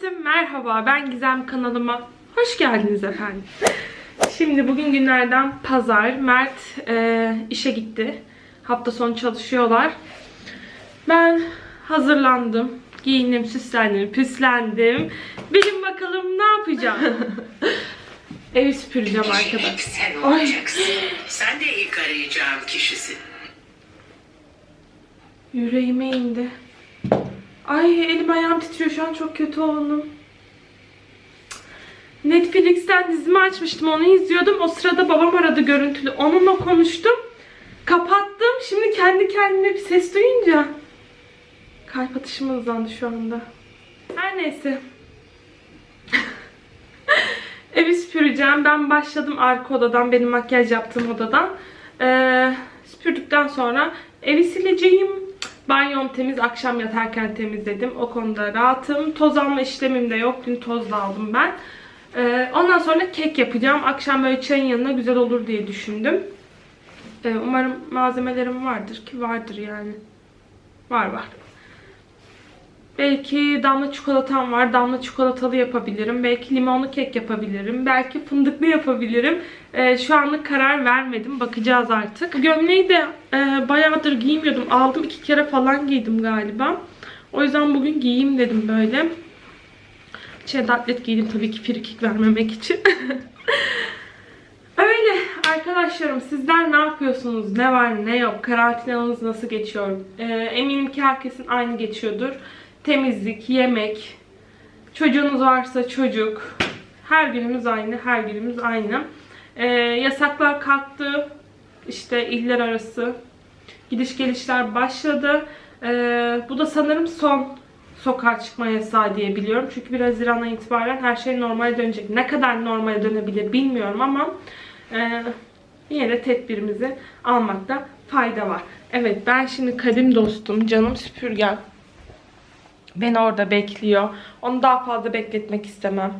Herkese merhaba. Ben Gizem kanalıma. Hoş geldiniz efendim. Şimdi bugün günlerden pazar. Mert e, işe gitti. Hafta sonu çalışıyorlar. Ben hazırlandım. Giyindim, süslendim, püslendim. Bilin bakalım ne yapacağım. Evi süpüreceğim arkadaşlar. Sen olacaksın. Sen de ilk arayacağım kişisin. Yüreğime indi. Ay elim ayağım titriyor şu an çok kötü oldum. Netflix'ten dizimi açmıştım onu izliyordum. O sırada babam aradı görüntülü. Onunla konuştum. Kapattım. Şimdi kendi kendime bir ses duyunca kalp atışım hızlandı şu anda. Her neyse. Evi süpüreceğim. Ben başladım arka odadan, benim makyaj yaptığım odadan. Ee, süpürdükten sonra evi sileceğim. Banyom temiz, akşam yatarken temizledim. O konuda rahatım. Toz alma işlemim de yok. Dün toz da aldım ben. Ee, ondan sonra kek yapacağım. Akşam böyle çayın yanına güzel olur diye düşündüm. Ee, umarım malzemelerim vardır ki vardır yani. Var var. Belki damla çikolatam var. Damla çikolatalı yapabilirim. Belki limonlu kek yapabilirim. Belki fındıklı yapabilirim. Ee, şu anlık karar vermedim. Bakacağız artık. Gömleği de e, bayağıdır giymiyordum. Aldım iki kere falan giydim galiba. O yüzden bugün giyeyim dedim böyle. İçine de atlet giydim tabii ki frikik vermemek için. Öyle arkadaşlarım sizler ne yapıyorsunuz? Ne var ne yok? Karantinanız nasıl geçiyor? Ee, eminim ki herkesin aynı geçiyordur. Temizlik, yemek, çocuğunuz varsa çocuk. Her günümüz aynı, her günümüz aynı. Ee, yasaklar kalktı. İşte iller arası gidiş gelişler başladı. Ee, bu da sanırım son sokağa çıkma yasağı diye biliyorum. Çünkü 1 Haziran'dan itibaren her şey normale dönecek. Ne kadar normale dönebilir bilmiyorum ama e, yine de tedbirimizi almakta fayda var. Evet ben şimdi kadim dostum canım süpürgem beni orada bekliyor. Onu daha fazla bekletmek istemem.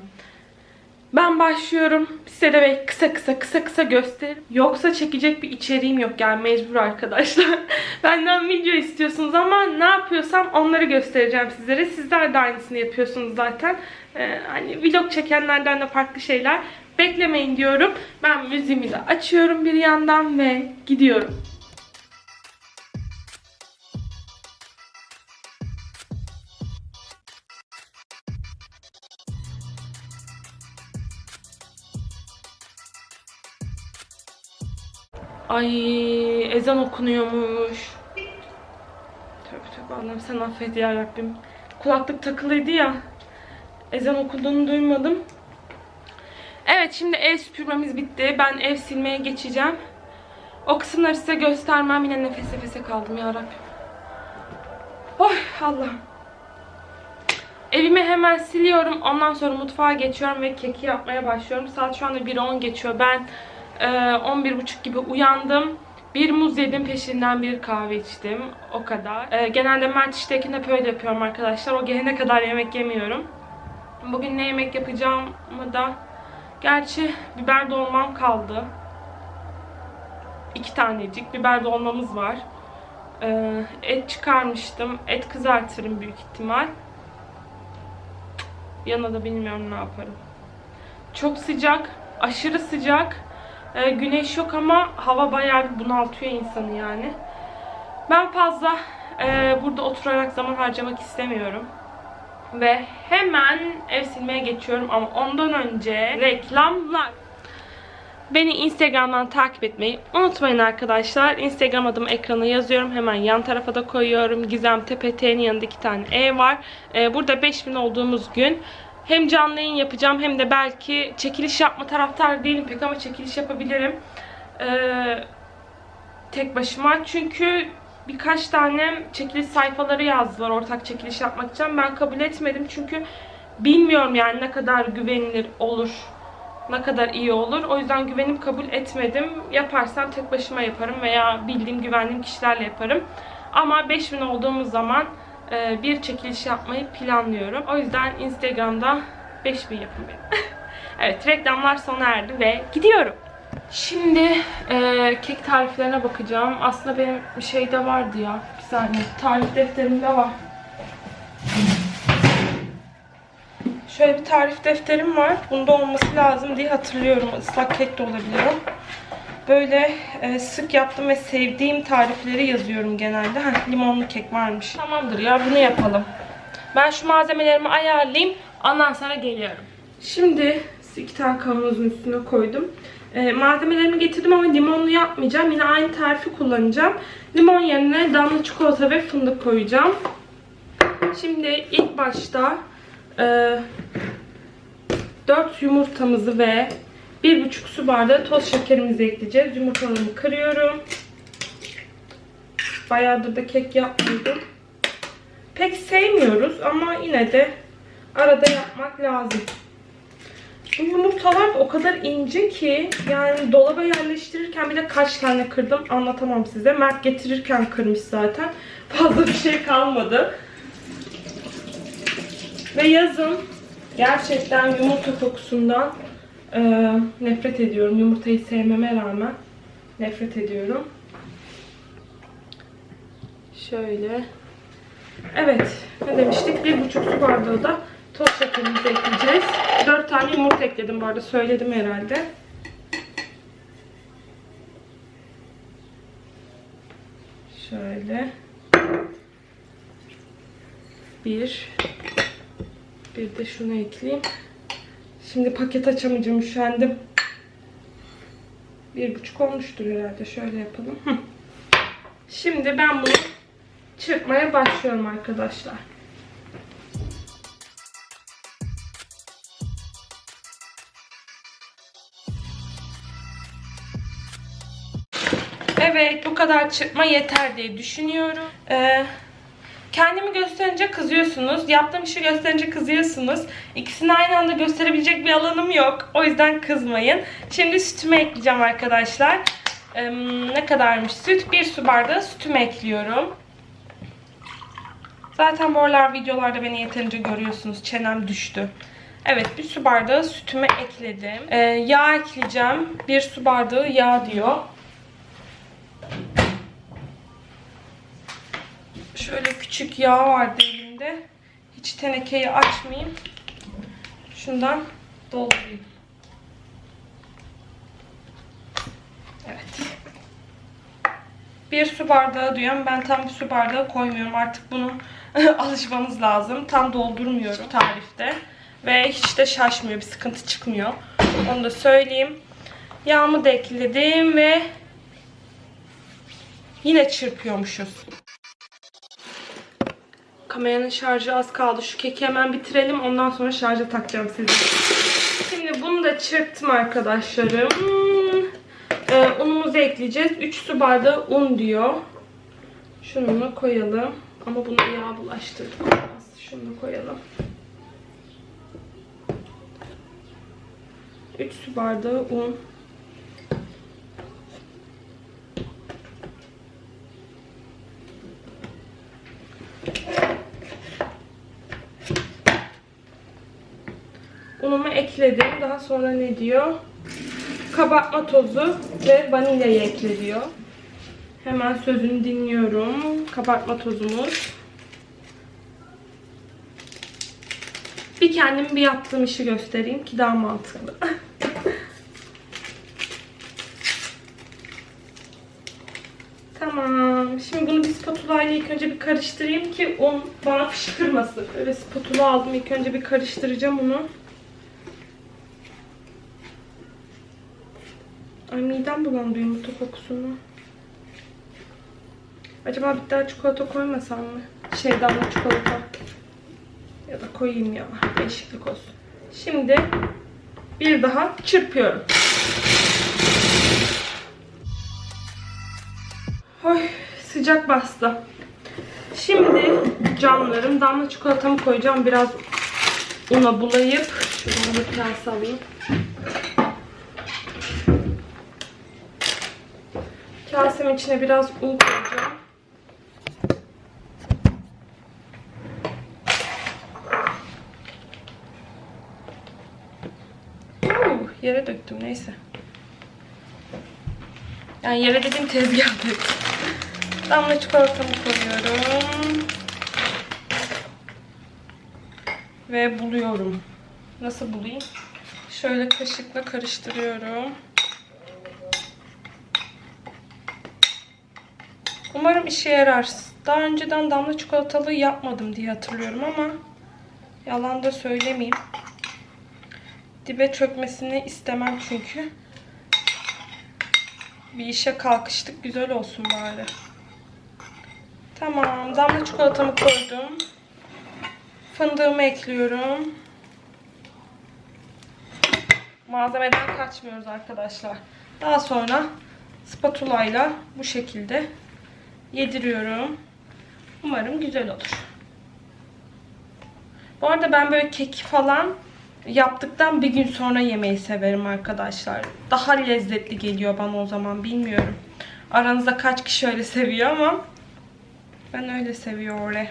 Ben başlıyorum. Size de böyle kısa kısa kısa kısa gösteririm. Yoksa çekecek bir içeriğim yok yani mecbur arkadaşlar. Benden video istiyorsunuz ama ne yapıyorsam onları göstereceğim sizlere. Sizler de aynısını yapıyorsunuz zaten. Ee, hani vlog çekenlerden de farklı şeyler beklemeyin diyorum. Ben müziğimi de açıyorum bir yandan ve gidiyorum. Ay ezan okunuyormuş. Tövbe tövbe Allah'ım sen affet ya Rabbim. Kulaklık takılıydı ya. Ezan okunduğunu duymadım. Evet şimdi ev süpürmemiz bitti. Ben ev silmeye geçeceğim. O kısımları size göstermem. Yine nefes nefese kaldım ya Rabbim. Oy Allah. Evimi hemen siliyorum. Ondan sonra mutfağa geçiyorum ve keki yapmaya başlıyorum. Saat şu anda 1.10 geçiyor. Ben 11.30 gibi uyandım. Bir muz yedim peşinden bir kahve içtim. O kadar. Ee, genelde Mert işteyken hep öyle yapıyorum arkadaşlar. O gelene kadar yemek yemiyorum. Bugün ne yemek yapacağımı da gerçi biber dolmam kaldı. İki tanecik biber dolmamız var. Ee, et çıkarmıştım. Et kızartırım büyük ihtimal. Yana da bilmiyorum ne yaparım. Çok sıcak. Aşırı sıcak. Ee, güneş yok ama hava bayağı bir bunaltıyor insanı yani. Ben fazla e, burada oturarak zaman harcamak istemiyorum. Ve hemen ev silmeye geçiyorum ama ondan önce reklamlar. Beni Instagram'dan takip etmeyi unutmayın arkadaşlar. Instagram adımı ekrana yazıyorum. Hemen yan tarafa da koyuyorum. Gizem Tepete'nin yanında iki tane ev var. Ee, burada 5000 olduğumuz gün hem canlı yayın yapacağım hem de belki çekiliş yapma taraftar değilim pek ama çekiliş yapabilirim. Ee, tek başıma. Çünkü birkaç tane çekiliş sayfaları yazdılar ortak çekiliş yapmak için. Ben kabul etmedim çünkü bilmiyorum yani ne kadar güvenilir olur. Ne kadar iyi olur. O yüzden güvenip kabul etmedim. Yaparsam tek başıma yaparım veya bildiğim güvendiğim kişilerle yaparım. Ama 5000 olduğumuz zaman bir çekiliş yapmayı planlıyorum. O yüzden Instagram'da 5000 yapın benim. evet reklamlar sona erdi ve gidiyorum. Şimdi e, kek tariflerine bakacağım. Aslında benim şeyde vardı ya. Bir saniye. Tarif defterimde var. Şöyle bir tarif defterim var. Bunda olması lazım diye hatırlıyorum. Islak kek de olabilir o. Böyle e, sık yaptım ve sevdiğim tarifleri yazıyorum genelde. Heh, limonlu kek varmış. Tamamdır ya bunu yapalım. Ben şu malzemelerimi ayarlayayım. Ondan sonra geliyorum. Şimdi iki tane kavanozun üstüne koydum. E, malzemelerimi getirdim ama limonlu yapmayacağım. Yine aynı tarifi kullanacağım. Limon yerine damla çikolata ve fındık koyacağım. Şimdi ilk başta e, 4 yumurtamızı ve 1,5 su bardağı toz şekerimizi ekleyeceğiz. Yumurtalarımı kırıyorum. Bayağıdır da kek yapmıyordum. Pek sevmiyoruz ama yine de arada yapmak lazım. Bu yumurtalar o kadar ince ki yani dolaba yerleştirirken bile kaç tane kırdım anlatamam size. Mert getirirken kırmış zaten. Fazla bir şey kalmadı. Ve yazın gerçekten yumurta kokusundan e, nefret ediyorum. Yumurtayı sevmeme rağmen nefret ediyorum. Şöyle. Evet. Ne demiştik? Bir buçuk su bardağı da toz şekerimizi ekleyeceğiz. Dört tane yumurta ekledim bu arada. Söyledim herhalde. Şöyle. Bir. Bir de şunu ekleyeyim. Şimdi paket açamayacağım üşendim. Bir buçuk olmuştur herhalde. Şöyle yapalım. Şimdi ben bunu çırpmaya başlıyorum arkadaşlar. Evet bu kadar çırpma yeter diye düşünüyorum. Ee, kendimi gösterince kızıyorsunuz. Yaptığım işi gösterince kızıyorsunuz. İkisini aynı anda gösterebilecek bir alanım yok. O yüzden kızmayın. Şimdi sütümü ekleyeceğim arkadaşlar. Ee, ne kadarmış süt? Bir su bardağı sütümü ekliyorum. Zaten bu aralar videolarda beni yeterince görüyorsunuz. Çenem düştü. Evet bir su bardağı sütümü ekledim. Ee, yağ ekleyeceğim. Bir su bardağı yağ diyor. Şöyle küçük yağ vardı elimde. Hiç tenekeyi açmayayım. Şundan doldurayım. Evet. Bir su bardağı diyorum. Ben tam bir su bardağı koymuyorum. Artık bunu alışmamız lazım. Tam doldurmuyorum tarifte. Ve hiç de şaşmıyor. Bir sıkıntı çıkmıyor. Onu da söyleyeyim. Yağımı da ekledim ve yine çırpıyormuşuz. Kameranın şarjı az kaldı. Şu keki hemen bitirelim. Ondan sonra şarja takacağım sizi. Şimdi bunu da çırptım arkadaşlarım. Ee, unumuzu ekleyeceğiz. 3 su bardağı un diyor. Şunu koyalım. Ama bunu yağ bulaştırdık. Şunu koyalım. 3 su bardağı un. Unumu ekledim. Daha sonra ne diyor? Kabartma tozu ve vanilyayı ekle diyor. Hemen sözünü dinliyorum. Kabartma tozumuz. Bir kendim bir yaptığım işi göstereyim ki daha mantıklı. Tamam. Şimdi bunu bir spatula ile ilk önce bir karıştırayım ki un bana fışkırmasın. Böyle spatula aldım. İlk önce bir karıştıracağım onu. Ay midem bulandı yumurta kokusunu. Acaba bir daha çikolata koymasam mı? Şey damla çikolata. Ya da koyayım ya. Değişiklik olsun. Şimdi bir daha çırpıyorum. Oy sıcak bastı. Şimdi camlarım damla çikolatamı koyacağım. Biraz una bulayıp şuradan bir kase alayım. Kasemin içine biraz un koyacağım. Yere döktüm neyse. Yani yere dediğim tezgah döktüm. Damla çikolatamı koyuyorum. Ve buluyorum. Nasıl bulayım? Şöyle kaşıkla karıştırıyorum. Umarım işe yarar. Daha önceden damla çikolatalı yapmadım diye hatırlıyorum ama yalan da söylemeyeyim. Dibe çökmesini istemem çünkü. Bir işe kalkıştık. Güzel olsun bari. Tamam. Damla çikolatamı koydum. Fındığımı ekliyorum. Malzemeden kaçmıyoruz arkadaşlar. Daha sonra spatula ile bu şekilde yediriyorum. Umarım güzel olur. Bu arada ben böyle kek falan yaptıktan bir gün sonra yemeyi severim arkadaşlar. Daha lezzetli geliyor bana o zaman bilmiyorum. Aranızda kaç kişi öyle seviyor ama ben öyle seviyorum.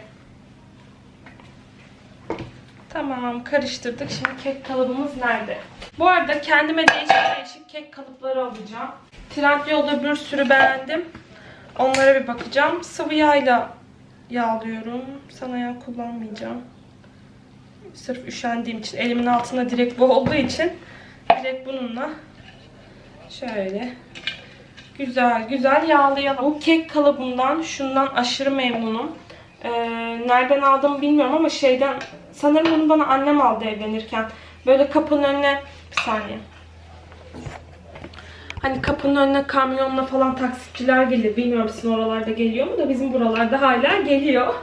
Tamam karıştırdık. Şimdi kek kalıbımız nerede? Bu arada kendime değişik değişik kek kalıpları alacağım. Trendyol'da bir sürü beğendim. Onlara bir bakacağım. Sıvı yağla yağlıyorum. Sana yağ kullanmayacağım. Sırf üşendiğim için. Elimin altında direkt bu olduğu için direkt bununla şöyle güzel güzel yağlayalım. Bu kek kalıbından şundan aşırı memnunum. Ee, nereden aldım bilmiyorum ama şeyden sanırım bunu bana annem aldı evlenirken. Böyle kapının önüne bir saniye. Hani kapının önüne kamyonla falan taksitçiler gelir. Bilmiyorum sizin oralarda geliyor mu da bizim buralarda hala geliyor.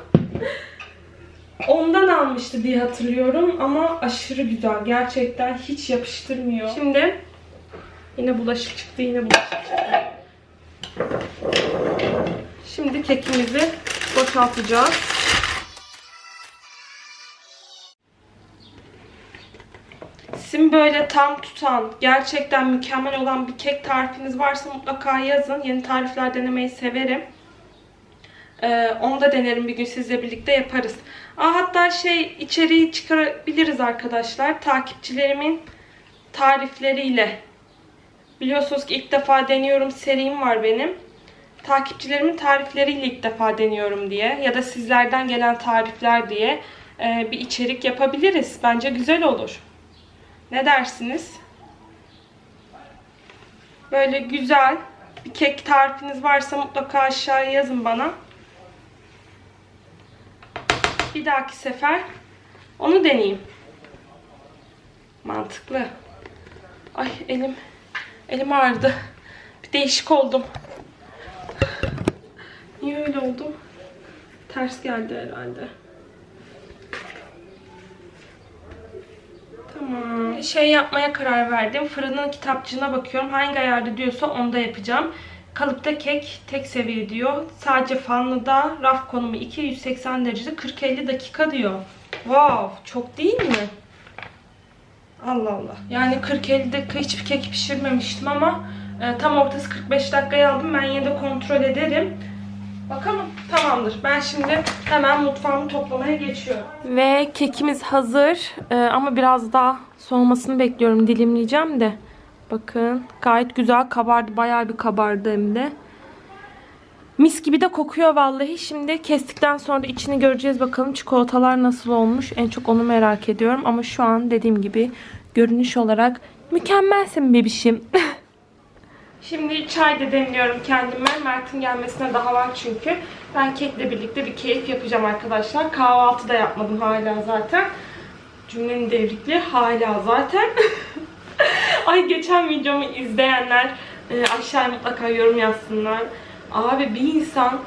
Ondan almıştı diye hatırlıyorum ama aşırı güzel. Gerçekten hiç yapıştırmıyor. Şimdi yine bulaşık çıktı, yine bulaşık çıktı. Şimdi kekimizi boşaltacağız. Sizin böyle tam tutan, gerçekten mükemmel olan bir kek tarifiniz varsa mutlaka yazın. Yeni tarifler denemeyi severim. Ee, onu da denerim bir gün sizle birlikte yaparız. Aa, hatta şey içeriği çıkarabiliriz arkadaşlar. Takipçilerimin tarifleriyle. Biliyorsunuz ki ilk defa deniyorum serim var benim. Takipçilerimin tarifleriyle ilk defa deniyorum diye ya da sizlerden gelen tarifler diye e, bir içerik yapabiliriz. Bence güzel olur. Ne dersiniz? Böyle güzel bir kek tarifiniz varsa mutlaka aşağıya yazın bana. Bir dahaki sefer onu deneyeyim. Mantıklı. Ay elim elim ağrıdı. Bir değişik oldum. Niye öyle oldum? Ters geldi herhalde. Tamam. Şey yapmaya karar verdim. Fırının kitapçığına bakıyorum. Hangi ayarda diyorsa onda yapacağım. Kalıpta kek tek seviye diyor. Sadece fanlıda raf konumu 280 derecede 40-50 dakika diyor. Wow, çok değil mi? Allah Allah. Yani 40-50 dakika hiçbir kek pişirmemiştim ama e, tam ortası 45 dakikaya aldım. Ben yine de kontrol ederim. Bakalım. Tamamdır. Ben şimdi hemen mutfağımı toplamaya geçiyorum. Ve kekimiz hazır. Ee, ama biraz daha soğumasını bekliyorum. Dilimleyeceğim de. Bakın. Gayet güzel kabardı. Bayağı bir kabardı hem de. Mis gibi de kokuyor vallahi. Şimdi kestikten sonra içini göreceğiz bakalım çikolatalar nasıl olmuş. En çok onu merak ediyorum. Ama şu an dediğim gibi görünüş olarak mükemmelsin bebişim. Şimdi çay da demliyorum kendime. Mert'in gelmesine daha var çünkü. Ben kekle birlikte bir keyif yapacağım arkadaşlar. Kahvaltı da yapmadım hala zaten. Cümlenin devrikli hala zaten. Ay geçen videomu izleyenler e, aşağıya mutlaka yorum yazsınlar. Abi bir insan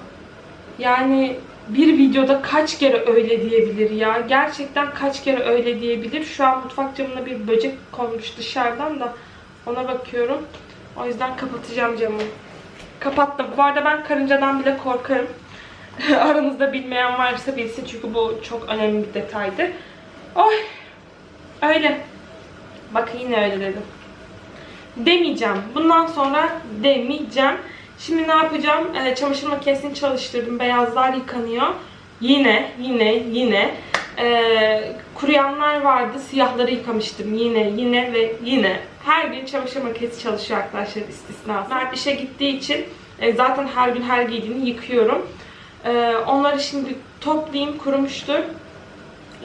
yani bir videoda kaç kere öyle diyebilir ya? Gerçekten kaç kere öyle diyebilir? Şu an mutfak camına bir böcek konmuş dışarıdan da ona bakıyorum. O yüzden kapatacağım camı. Kapattım. Bu arada ben karıncadan bile korkarım. Aranızda bilmeyen varsa bilsin çünkü bu çok önemli bir detaydı. Oy. Öyle. Bak yine öyle dedim. Demeyeceğim. Bundan sonra demeyeceğim. Şimdi ne yapacağım? Ee, çamaşır makinesini çalıştırdım. Beyazlar yıkanıyor. Yine, yine, yine. Ee, kuruyanlar vardı. Siyahları yıkamıştım. Yine, yine ve yine. Her gün çamaşır makinesi çalışıyor arkadaşlar istisnası. Mert işe gittiği için e, zaten her gün her giydiğini yıkıyorum. Ee, onları şimdi toplayayım kurumuştur.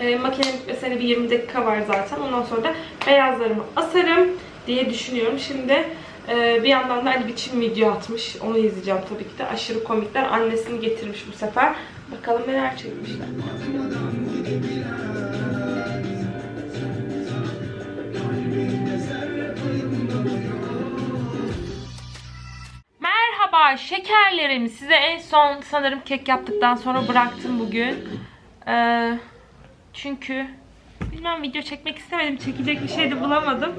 E, makinenin bitmesine bir 20 dakika var zaten. Ondan sonra da beyazlarımı asarım diye düşünüyorum. Şimdi e, bir yandan da Ali Biçim video atmış. Onu izleyeceğim tabii ki de. Aşırı komikler. Annesini getirmiş bu sefer. Bakalım neler çekmişler. Merhaba şekerlerim. Size en son sanırım kek yaptıktan sonra bıraktım bugün. Ee, çünkü bilmem video çekmek istemedim. Çekecek bir şey de bulamadım.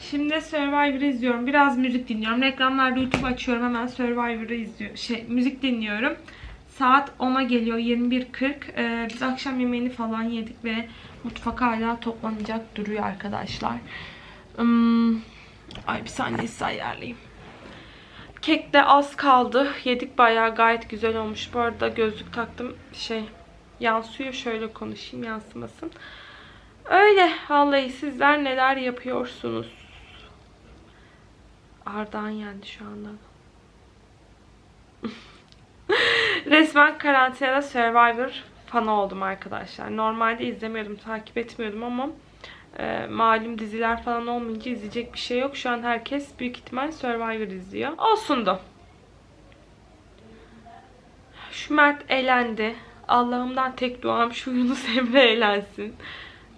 Şimdi Survivor izliyorum. Biraz müzik dinliyorum. Reklamlarda YouTube açıyorum. Hemen Survivor'ı izliyorum. Şey, müzik dinliyorum. Saat 10'a geliyor. 21.40. Ee, biz akşam yemeğini falan yedik ve mutfak hala toplanacak duruyor arkadaşlar. Hmm, ay bir saniye size ayarlayayım. Kek de az kaldı. Yedik bayağı gayet güzel olmuş. Bu arada gözlük taktım. Şey yansıyor. Şöyle konuşayım yansımasın. Öyle. Vallahi sizler neler yapıyorsunuz? Ardahan yendi şu anda. Resmen karantinada Survivor fanı oldum arkadaşlar. Normalde izlemiyordum, takip etmiyordum ama e, malum diziler falan olmayınca izleyecek bir şey yok. Şu an herkes büyük ihtimal Survivor izliyor. Olsun da. Şu Mert elendi. Allah'ımdan tek duam şu Yunus Emre elensin.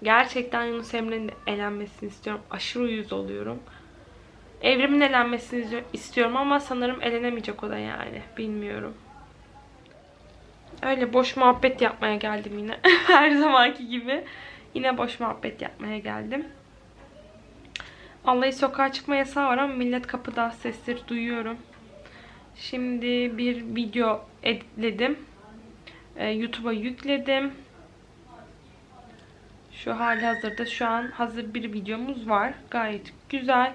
Gerçekten Yunus Emre'nin de elenmesini istiyorum. Aşırı uyuz oluyorum. Evrimin elenmesini istiyorum ama sanırım elenemeyecek o da yani. Bilmiyorum. Öyle boş muhabbet yapmaya geldim yine. Her zamanki gibi. Yine boş muhabbet yapmaya geldim. Vallahi sokağa çıkma yasağı var ama millet kapıda sesleri duyuyorum. Şimdi bir video editledim. Ee, YouTube'a yükledim. Şu hali hazırda şu an hazır bir videomuz var. Gayet güzel.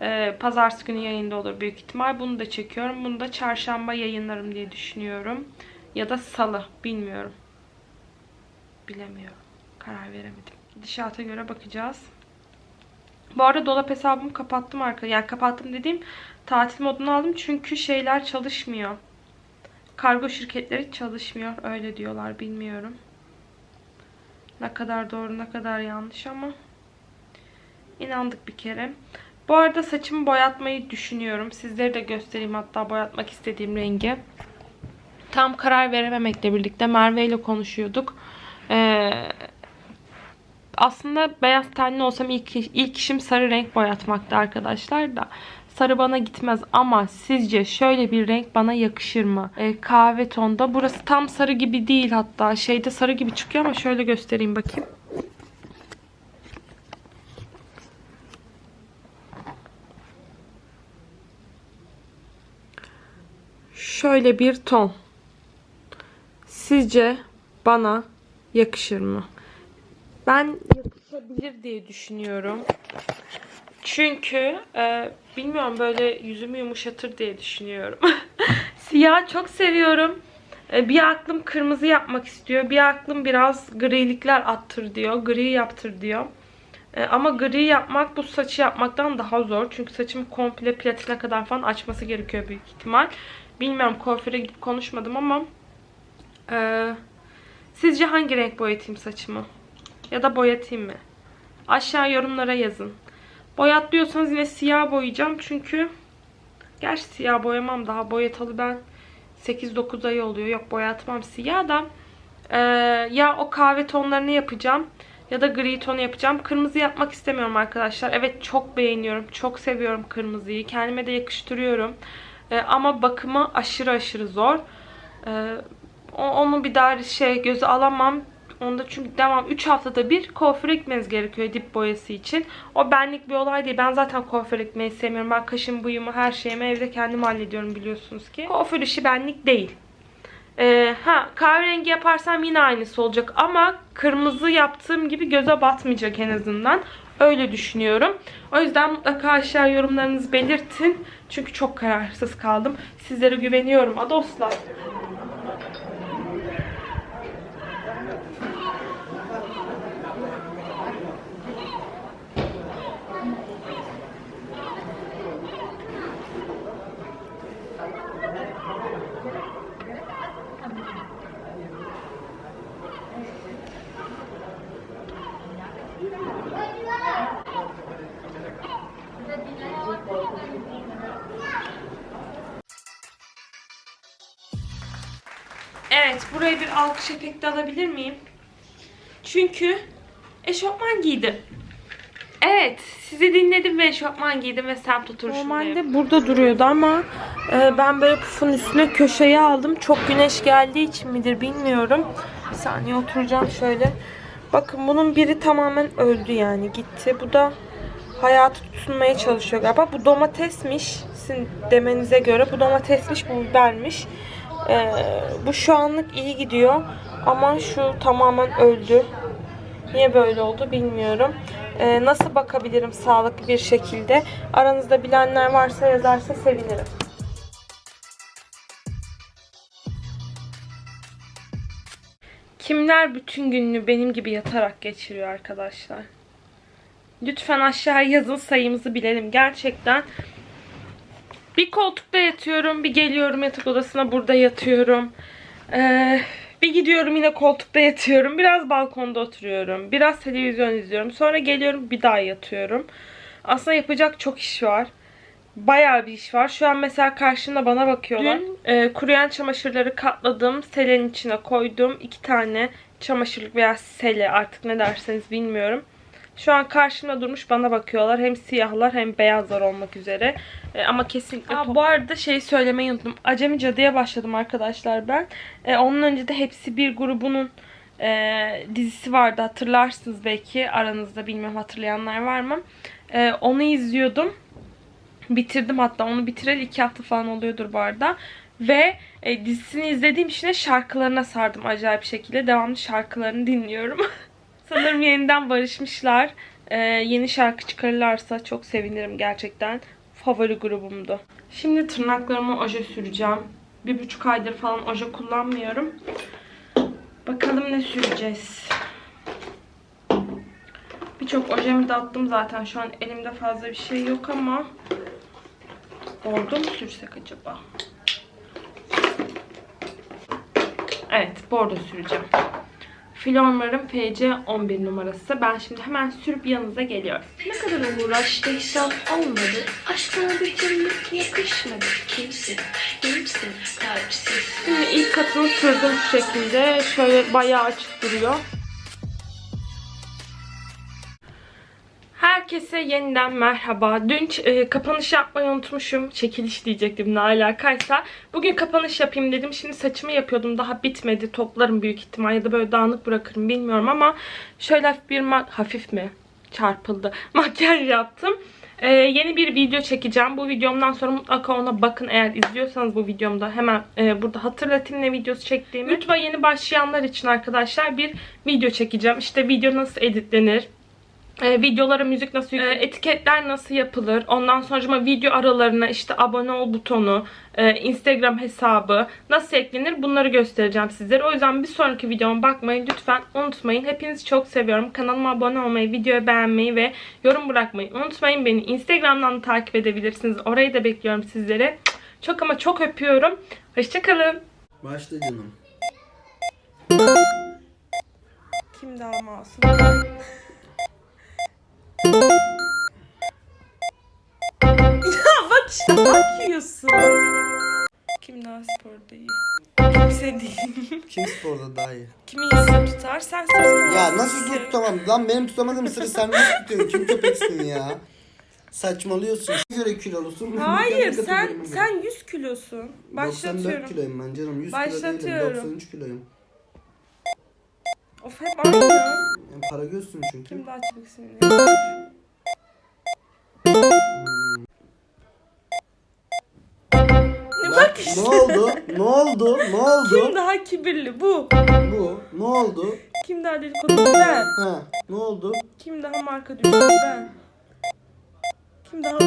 Ee, Pazartesi günü yayında olur büyük ihtimal. Bunu da çekiyorum. Bunu da çarşamba yayınlarım diye düşünüyorum. Ya da salı. Bilmiyorum. Bilemiyorum. Karar veremedim. Gidişata göre bakacağız. Bu arada dolap hesabımı kapattım arkadaşlar. Yani kapattım dediğim tatil modunu aldım. Çünkü şeyler çalışmıyor. Kargo şirketleri çalışmıyor. Öyle diyorlar. Bilmiyorum. Ne kadar doğru ne kadar yanlış ama inandık bir kere. Bu arada saçımı boyatmayı düşünüyorum. Sizlere de göstereyim hatta boyatmak istediğim rengi. Tam karar verememekle birlikte Merve ile konuşuyorduk. Ee, aslında beyaz tenli olsam ilk, ilk işim sarı renk boyatmaktı arkadaşlar da. Sarı bana gitmez ama sizce şöyle bir renk bana yakışır mı? Ee, kahve tonda. Burası tam sarı gibi değil hatta. Şeyde sarı gibi çıkıyor ama şöyle göstereyim bakayım. Şöyle bir ton. Sizce bana yakışır mı? Ben yakışabilir diye düşünüyorum. Çünkü e, bilmiyorum böyle yüzümü yumuşatır diye düşünüyorum. Siyah çok seviyorum. E, bir aklım kırmızı yapmak istiyor. Bir aklım biraz grilikler attır diyor. Gri yaptır diyor. E, ama gri yapmak bu saçı yapmaktan daha zor. Çünkü saçımı komple platine kadar falan açması gerekiyor büyük ihtimal. Bilmiyorum kuaföre gidip konuşmadım ama e, sizce hangi renk boyatayım saçımı? Ya da boyatayım mı? Aşağı yorumlara yazın. Boyat diyorsanız yine siyah boyayacağım. Çünkü gerçi siyah boyamam daha boyatalı ben 8-9 ay oluyor. Yok boyatmam siyah da e, ya o kahve tonlarını yapacağım ya da gri tonu yapacağım. Kırmızı yapmak istemiyorum arkadaşlar. Evet çok beğeniyorum. Çok seviyorum kırmızıyı. Kendime de yakıştırıyorum. E, ama bakımı aşırı aşırı zor. E, o- onu bir daha şey göze alamam. Onda çünkü devam 3 haftada bir kuaföre gitmeniz gerekiyor dip boyası için. O benlik bir olay değil. Ben zaten kuaföre gitmeyi sevmiyorum. Ben kaşım, buyumu, her şeyimi evde kendim hallediyorum biliyorsunuz ki. Kuaför işi benlik değil. Ee, ha kahverengi yaparsam yine aynısı olacak ama kırmızı yaptığım gibi göze batmayacak en azından. Öyle düşünüyorum. O yüzden mutlaka aşağı yorumlarınızı belirtin. Çünkü çok kararsız kaldım. Sizlere güveniyorum. Ha dostlar. Buraya bir alkış efekti alabilir miyim? Çünkü eşofman giydim. Evet, sizi dinledim ve eşofman giydim ve semt oturuşundayım. Normalde burada duruyordu ama e, ben böyle pufun üstüne köşeye aldım. Çok güneş geldiği için midir bilmiyorum. Bir saniye oturacağım şöyle. Bakın bunun biri tamamen öldü yani gitti. Bu da hayatı tutunmaya çalışıyor galiba. Bu domatesmiş. Sizin demenize göre bu domatesmiş, bu bibermiş. Ee, bu şu anlık iyi gidiyor. Ama şu tamamen öldü. Niye böyle oldu bilmiyorum. Ee, nasıl bakabilirim sağlıklı bir şekilde? Aranızda bilenler varsa yazarsa sevinirim. Kimler bütün gününü benim gibi yatarak geçiriyor arkadaşlar? Lütfen aşağıya yazın sayımızı bilelim. Gerçekten bir koltukta yatıyorum, bir geliyorum yatak odasına burada yatıyorum. Ee, bir gidiyorum yine koltukta yatıyorum. Biraz balkonda oturuyorum. Biraz televizyon izliyorum. Sonra geliyorum bir daha yatıyorum. Aslında yapacak çok iş var. Bayağı bir iş var. Şu an mesela karşımda bana bakıyorlar. Dün e, kuruyan çamaşırları katladım. Selenin içine koydum. iki tane çamaşırlık veya sele artık ne derseniz bilmiyorum. Şu an karşımda durmuş bana bakıyorlar. Hem siyahlar hem beyazlar olmak üzere. E, ama kesinlikle... Aa, bu arada şey söylemeyi unuttum. Acemi Cadı'ya başladım arkadaşlar ben. E, onun önce de Hepsi Bir grubunun e, dizisi vardı. Hatırlarsınız belki. Aranızda bilmem hatırlayanlar var mı? E, onu izliyordum. Bitirdim hatta. Onu bitireli iki hafta falan oluyordur bu arada. Ve e, dizisini izlediğim için de şarkılarına sardım acayip şekilde. Devamlı şarkılarını dinliyorum. Sanırım yeniden barışmışlar. Ee, yeni şarkı çıkarırlarsa çok sevinirim gerçekten. Favori grubumdu. Şimdi tırnaklarıma oje süreceğim. Bir buçuk aydır falan oje kullanmıyorum. Bakalım ne süreceğiz. Birçok ojemi de attım zaten. Şu an elimde fazla bir şey yok ama Bordo mu sürsek acaba? Evet, bordo süreceğim. Flormar'ın FC 11 numarası. Ben şimdi hemen sürüp yanınıza geliyorum. Ne kadar uğraştıysam olmadı. Aşkına bir türlü yakışmadı. Kimsin, kimsin, kalpsiz. Şimdi ilk katını sürdüm şu şekilde. Şöyle bayağı açık duruyor. Herkese yeniden merhaba. Dün e, kapanış yapmayı unutmuşum. Çekiliş diyecektim ne alakaysa. Bugün kapanış yapayım dedim. Şimdi saçımı yapıyordum. Daha bitmedi. Toplarım büyük ihtimal ya da böyle dağınık bırakırım bilmiyorum ama şöyle hafif bir hafif mi? Çarpıldı. Makyaj yaptım. E, yeni bir video çekeceğim. Bu videomdan sonra mutlaka ona bakın eğer izliyorsanız bu videomda hemen e, burada hatırlatayım ne videosu çektiğimi. YouTube'a yeni başlayanlar için arkadaşlar bir video çekeceğim. İşte video nasıl editlenir, e, videolara müzik nasıl yüklenir, e, etiketler nasıl yapılır, ondan sonra video aralarına işte abone ol butonu, e, Instagram hesabı nasıl eklenir bunları göstereceğim sizlere. O yüzden bir sonraki videoma bakmayı lütfen unutmayın. Hepinizi çok seviyorum. Kanalıma abone olmayı, videoyu beğenmeyi ve yorum bırakmayı unutmayın. Beni Instagram'dan da takip edebilirsiniz. Orayı da bekliyorum sizlere. Çok ama çok öpüyorum. Hoşçakalın. Başla canım. Kim daha masum? ya bak işte bakıyorsun. Kim daha sporda iyi? Kimse değil. Kim sporda daha iyi? Kimi isim tutar? Sen tutamazsın. Ya nasıl tutamam? Lan benim tutamadığım sırrı sen nasıl tutuyorsun? Kim köpeksin ya? Saçmalıyorsun. Kime göre kilolusun? Hayır sen sen 100 kilosun. 94 Başlatıyorum. kiloyum ben canım. 100 kilo değilim. Başlatıyorum. 93 kiloyum. Of hep aynı. Yani para gözsün çünkü. Kim daha çabuk sinirleniyor? Lan, ne oldu? Ne oldu? Ne Kim oldu? daha kibirli? Bu. Bu. Ne oldu? Kim daha dedikoducu? Ben. Ha, ne oldu? Kim daha marka düşkün? Ben. Kim daha